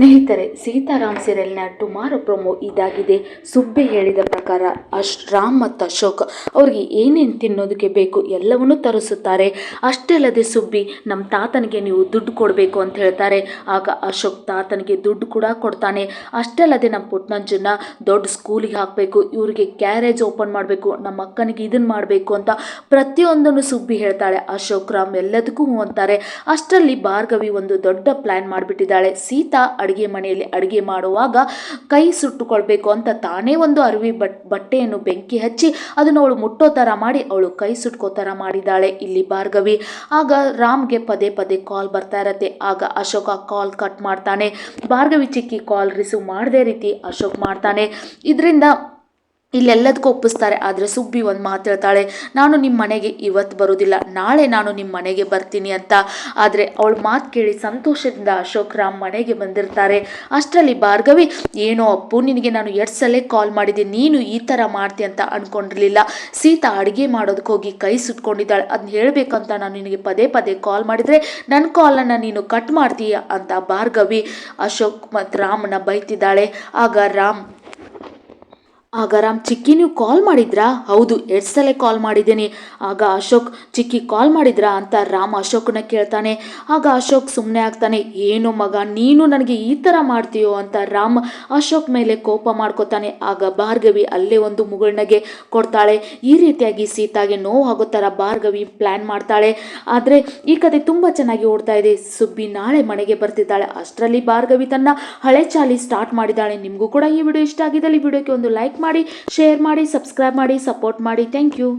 ಸ್ನೇಹಿತರೆ, Sitaram ಸೀರಿಯಲ್ನ tomorrow promo ಇದಾಗಿದೆ. ಸುಬ್ಬೆ ಹೇಳಿದ ಪ್ರಕಾರ, ಅಶ್, ರಾಮ್ ಮತ್ತು ಅಶೋಕ್ ಅವ್ರಿಗೆ ಏನೇನು ತಿನ್ನೋದಕ್ಕೆ ಬೇಕು ಎಲ್ಲವನ್ನೂ ತರಿಸುತ್ತಾರೆ. ಅಷ್ಟೇ ಅಲ್ಲದೆ ಸುಬ್ಬಿ ನಮ್ಮ ತಾತನಿಗೆ ನೀವು ದುಡ್ಡು ಕೊಡಬೇಕು ಅಂತ ಹೇಳ್ತಾರೆ. ಆಗ ಅಶೋಕ್ ತಾತನಿಗೆ ದುಡ್ಡು ಕೂಡ ಕೊಡ್ತಾನೆ. ಅಷ್ಟೇ ಅಲ್ಲದೆ ನಮ್ಮ ಪುಟ್ನಂಜನ್ನ ದೊಡ್ಡ ಸ್ಕೂಲಿಗೆ ಹಾಕಬೇಕು. ಇವರಿಗೆ ಗ್ಯಾರೇಜ್ ಓಪನ್ ಮಾಡಬೇಕು. ನಮ್ಮ ಅಕ್ಕನಿಗೆ ಇದನ್ನು ಮಾಡಬೇಕು ಅಂತ ಪ್ರತಿಯೊಂದನ್ನು ಸುಬ್ಬಿ ಹೇಳ್ತಾಳೆ. ಅಶೋಕ್, ರಾಮ್ ಎಲ್ಲದಕ್ಕೂ ಅಂತಾರೆ. ಅಷ್ಟರಲ್ಲಿ ಭಾರ್ಗವಿ ಒಂದು ದೊಡ್ಡ ಪ್ಲ್ಯಾನ್ ಮಾಡಿಬಿಟ್ಟಿದ್ದಾಳೆ. ಸೀತಾ ಅಡುಗೆ ಮನೆಯಲ್ಲಿ ಅಡುಗೆ ಮಾಡುವಾಗ ಕೈ ಸುಟ್ಟುಕೊಳ್ಬೇಕು ಅಂತ ತಾನೇ ಒಂದು ಅರಿವಿ ಬಟ್, ಬಟ್ಟೆಯನ್ನು ಬೆಂಕಿ ಹಚ್ಚಿ ಅದನ್ನು ಅವಳು ಮುಟ್ಟೋ ಥರ ಮಾಡಿ ಅವಳು ಕೈ ಸುಟ್ಕೋ ಥರ ಮಾಡಿದ್ದಾಳೆ ಇಲ್ಲಿ ಭಾರ್ಗವಿ. ಆಗ ರಾಮ್ಗೆ ಪದೇ ಪದೇ ಕಾಲ್ ಬರ್ತಾ ಇರತ್ತೆ. ಆಗ ಅಶೋಕ ಕಾಲ್ ಕಟ್ ಮಾಡ್ತಾನೆ. ಭಾರ್ಗವಿ ಚಿಕ್ಕಿ ಕಾಲ್ ರಿಸೀವ್ ಮಾಡದೇ ರೀತಿ ಅಶೋಕ್ ಮಾಡ್ತಾನೆ. ಇದರಿಂದ ಇಲ್ಲೆಲ್ಲದಕ್ಕೂ ಒಪ್ಪಿಸ್ತಾರೆ, ಆದರೆ ಸುಬ್ಬಿ ಒಂದು ಮಾತು ಹೇಳ್ತಾಳೆ, ನಾನು ನಿಮ್ಮ ಮನೆಗೆ ಇವತ್ತು ಬರೋದಿಲ್ಲ, ನಾಳೆ ನಾನು ನಿಮ್ಮ ಮನೆಗೆ ಬರ್ತೀನಿ ಅಂತ. ಆದರೆ ಅವಳ ಮಾತು ಕೇಳಿ ಸಂತೋಷದಿಂದ ಅಶೋಕ್ ರಾಮ್ ಮನೆಗೆ ಬಂದಿರ್ತಾರೆ. ಅಷ್ಟರಲ್ಲಿ, ಭಾರ್ಗವಿ, ಏನೋ ಅಪ್ಪು, ನಿನಗೆ ನಾನು ಎರಡು ಸಲ ಕಾಲ್ ಮಾಡಿದೆ, ನೀನು ಈ ಥರ ಮಾಡ್ತಿ ಅಂತ ಅಂದ್ಕೊಂಡಿರಲಿಲ್ಲ ಸೀತಾ ಅಡುಗೆ ಮಾಡೋದಕ್ಕೆ ಹೋಗಿ ಕೈ ಸುಟ್ಕೊಂಡಿದ್ದಾಳೆ ಅದನ್ನ ಹೇಳಬೇಕಂತ ನಾನು ನಿನಗೆ ಪದೇ ಪದೇ ಕಾಲ್ ಮಾಡಿದರೆ ನನ್ನ ಕಾಲನ್ನು ನೀನು ಕಟ್ ಮಾಡ್ತೀಯ ಅಂತ ಭಾರ್ಗವಿ ಅಶೋಕ್ ಮತ್ತು ರಾಮನ ಬೈತಿದ್ದಾಳೆ. ಆಗ ರಾಮ್ ಆಗ ರಾಮ್ ಚಿಕ್ಕಿ, ನೀವು ಕಾಲ್ ಮಾಡಿದ್ರಾ? ಹೌದು, ಎರಡು ಸಲ ಕಾಲ್ ಮಾಡಿದ್ದೀನಿ. ಆಗ ಅಶೋಕ್, ಚಿಕ್ಕಿ ಕಾಲ್ ಮಾಡಿದ್ರಾ ಅಂತ ರಾಮ್ ಅಶೋಕ್ನ ಕೇಳ್ತಾನೆ. ಆಗ ಅಶೋಕ್ ಸುಮ್ಮನೆ ಆಗ್ತಾನೆ, ಏನು ಮಗ, ನೀನು ನನಗೆ ಈ ಥರ ಮಾಡ್ತೀಯೋ? ಅಂತ ರಾಮ್ ಅಶೋಕ್ ಮೇಲೆ ಕೋಪ ಮಾಡ್ಕೋತಾನೆ. ಆಗ ಭಾರ್ಗವಿ ಅಲ್ಲೇ ಒಂದು ಮುಗುಳ್ನಗೆ ಕೊಡ್ತಾಳೆ. ಈ ರೀತಿಯಾಗಿ ಸೀತಾಗೆ ನೋವು ಆಗೋ ಥರ ಭಾರ್ಗವಿ ಪ್ಲ್ಯಾನ್ ಮಾಡ್ತಾಳೆ. ಆದರೆ ಈ ಕತೆ ತುಂಬ ಚೆನ್ನಾಗಿ ಓಡ್ತಾ ಇದೆ. ಸುಬ್ಬಿ ನಾಳೆ ಮನೆಗೆ ಬರ್ತಿದ್ದಾಳೆ. ಅಷ್ಟರಲ್ಲಿ ಭಾರ್ಗವಿ ತನ್ನ ಹಳೆ ಚಾಲಿ ಸ್ಟಾರ್ಟ್ ಮಾಡಿದ್ದಾಳೆ. ನಿಮಗೂ ಕೂಡ ಈ ವಿಡಿಯೋ ಇಷ್ಟ ಆಗಿದ್ದಲ್ಲಿ ವಿಡಿಯೋಕ್ಕೆ ಒಂದು ಮಾಡಿ ಶೇರ್ ಮಾಡಿ ಸಬ್ಸ್ಕ್ರೈಬ್ ಮಾಡಿ ಸಪೋರ್ಟ್ ಮಾಡಿ. Thank you